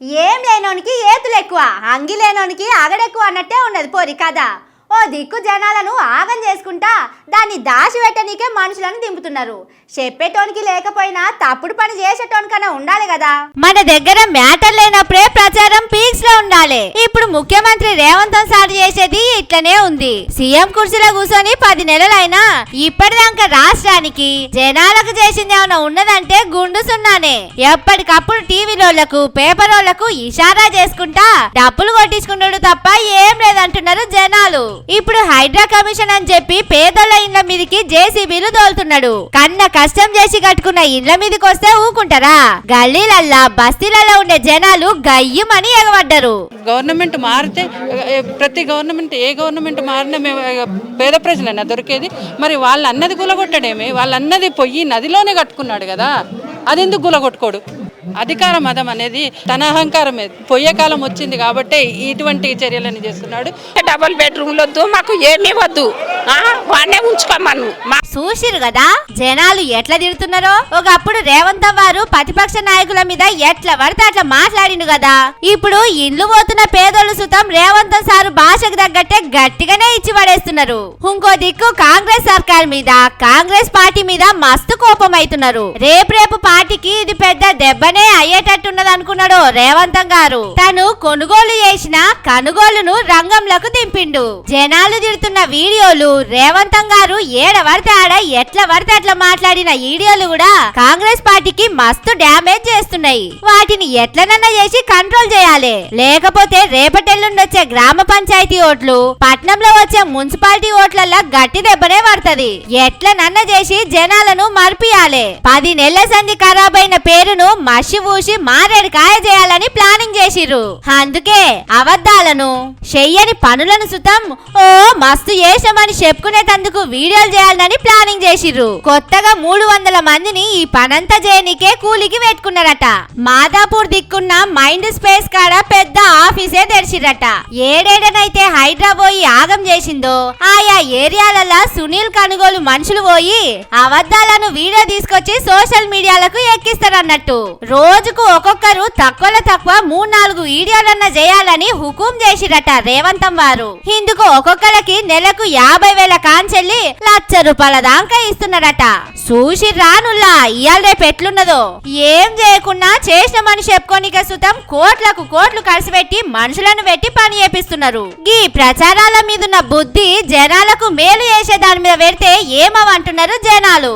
ఏం లేనోనికి ఏతులు ఎక్కువ అంగి లేనోనికి అగడెక్కువ అన్నట్టే ఉన్నది పోరి కథ. ఓ దిక్కు జనాలను ఆగం చేసుకుంటా దాన్ని దాచి పెట్టనీకే మనుషులను దింపుతున్నారు. చెప్పేటోనికి లేకపోయినా తప్పుడు పని చేసేటోనికన్నా ఉండాలి కదా. మన దగ్గర మ్యాటర్ లేనప్పుడే ప్రచారం పీక్స్లో ఉండాలి. ఇప్పుడు ముఖ్యమంత్రి రేవంత్ సార్ చేసేది ఇట్లనే ఉంది. సీఎం కుర్చీలో కూర్చొని పది నెలలైనా ఇప్పటిదాకా రాష్ట్రానికి జనాలకు చేసింది ఏమైనా ఉన్నదంటే గుండు సున్నానే. ఎప్పటికప్పుడు టీవీలోళ్ళకు పేపరోళ్ళకు ఇషారా చేసుకుంటా డబ్బులు కొట్టించుకుంటాడు తప్ప ఏం లేదంటున్నారు జనాలు. ఇప్పుడు హైడ్రా కమిషన్ అని చెప్పి పేదల ఇండ్ల మీదకి జేసీబీలు తోలుతున్నాడు. కన్న కష్టం చేసి కట్టుకున్న ఇండ్ల మీదకి వస్తే ఊకుంటారా గల్లీలల్లా బస్తీలలో ఉండే జనాలు గయ్యమని ఎగబడ్డారు. గవర్నమెంట్ మారితే ప్రతి గవర్నమెంట్ ఏ గవర్నమెంట్ మారినా మేము పేద ప్రజలైనా దొరికేది. మరి వాళ్ళ అన్నది గులగొట్టడేమి వాళ్ళ అన్నది పొయ్యి నదిలోనే కట్టుకున్నాడు కదా అది ఎందుకు గులగొట్టుకోడు? అధికార మదం అనేది తన అహంకారమే. పొయ్యే కాలం వచ్చింది కాబట్టి ఇటువంటి చర్యలను చేస్తున్నాడు. డబుల్ బెడ్రూమ్లు వద్దు మాకు ఏమీ వద్దు. ఆ, వాడినే ఉంచుకోమను. చూసిరు కదా జనాలు ఎట్లా తిడుతున్నారో? ఒకప్పుడు రేవంత్ వారు ప్రతిపక్ష నాయకుల మీద ఎట్లా పడితే అట్లా మాట్లాడిండు కదా. ఇప్పుడు ఇండ్లు పోతున్న పేదోళ్ళు సుతం రేవంత్ సారు భాషకు తగ్గట్టే గట్టిగానే ఇచ్చి పడేస్తున్నారు. ఇంకో దిక్కు కాంగ్రెస్ సర్కార్ మీద కాంగ్రెస్ పార్టీ మీద మస్తు కోపం అవుతున్నారు. రేపు రేపు పార్టీకి ఇది పెద్ద దెబ్బనే అయ్యేటట్టున్నది అనుకున్నాడు రేవంతం గారు. తను కొనుగోలు చేసిన కనుగోలును రంగంలోకి దింపిండు. జనాలు తిడుతున్న వీడియోలు రేవంతం గారు ఏడ పడితే ఆడ ఎట్ల పడితే అట్లా మాట్లాడిన వీడియోలు కూడా కాంగ్రెస్ పార్టీకి మస్తు డ్యామేజ్ చేస్తున్నాయి. వాటిని ఎట్లనన్నా చేసి కంట్రోల్ చేయాలి. లేకపోతే రేపటెల్లుండి వచ్చే గ్రామ పంచాయతీ ఓట్లు పట్నంలో వచ్చే మున్సిపాలిటీ ఓట్లల్లో గట్టి దెబ్బనే పడుతుంది. ఎట్లనన్నా చేసి జనాలను మర్పియాలి. పది నెలల సంధి ఖరాబ్ అయిన పేరును మసి ఊసి మారేడు కాయ చేయాలని ప్లానింగ్ చేసిర్రు. అందుకే అబద్ధాలను చెయ్యని పనులను సుతం ఓ మస్తు చేసామని చెప్పుకునేటందుకు వీడియోలు చేయాలని ప్లానింగ్ చేసిర్రు. కొత్తగా మూడు వందల మందిని ఈ పనంతా చేయనికే కూలికి పెట్టుకున్నారట. మాదాపూర్ దిక్కున్న మైండ్ స్పేస్ కాడ పెద్ద ఆఫీసే తెరిచిరట ఏడేడనైతే హైదరాబాద్ పోయి ఆగం చేసిందో ఆయా ఏరియాలలో సునీల్ కనుగోలు మనుషులు పోయి అబద్ధాలను వీడియో తీసుకొచ్చి సోషల్ మీడియాలకు ఎక్కిస్తారన్నట్టు. రోజుకు ఒక్కొక్కరు తక్కువలో తక్కువ మూడు నాలుగు వీడియోలన్న చేయాలని హుకుం చేసిరట రేవంతం వారు. ఇందుకు ఒక్కొక్కరికి నెలకు యాభై వేల కాంచెల్లి లక్ష రూపాయల దాకా ఇస్తున్నారట. చూసి రానుల్లా ఇయాల రేపు ఎట్లున్నదో. ఏం చేయకుండా చేసిన మనిషి చెప్పుకోనిక సుతం కోట్లకు కోట్లు కలిసి పెట్టి మనుషులను పెట్టి పని చేపిస్తున్నారు. ఈ ప్రచారాల మీదున్న బుద్ధి జనాలకు మేలు చేసే దాని మీద పెడితే ఏమవంటున్నారు జనాలు?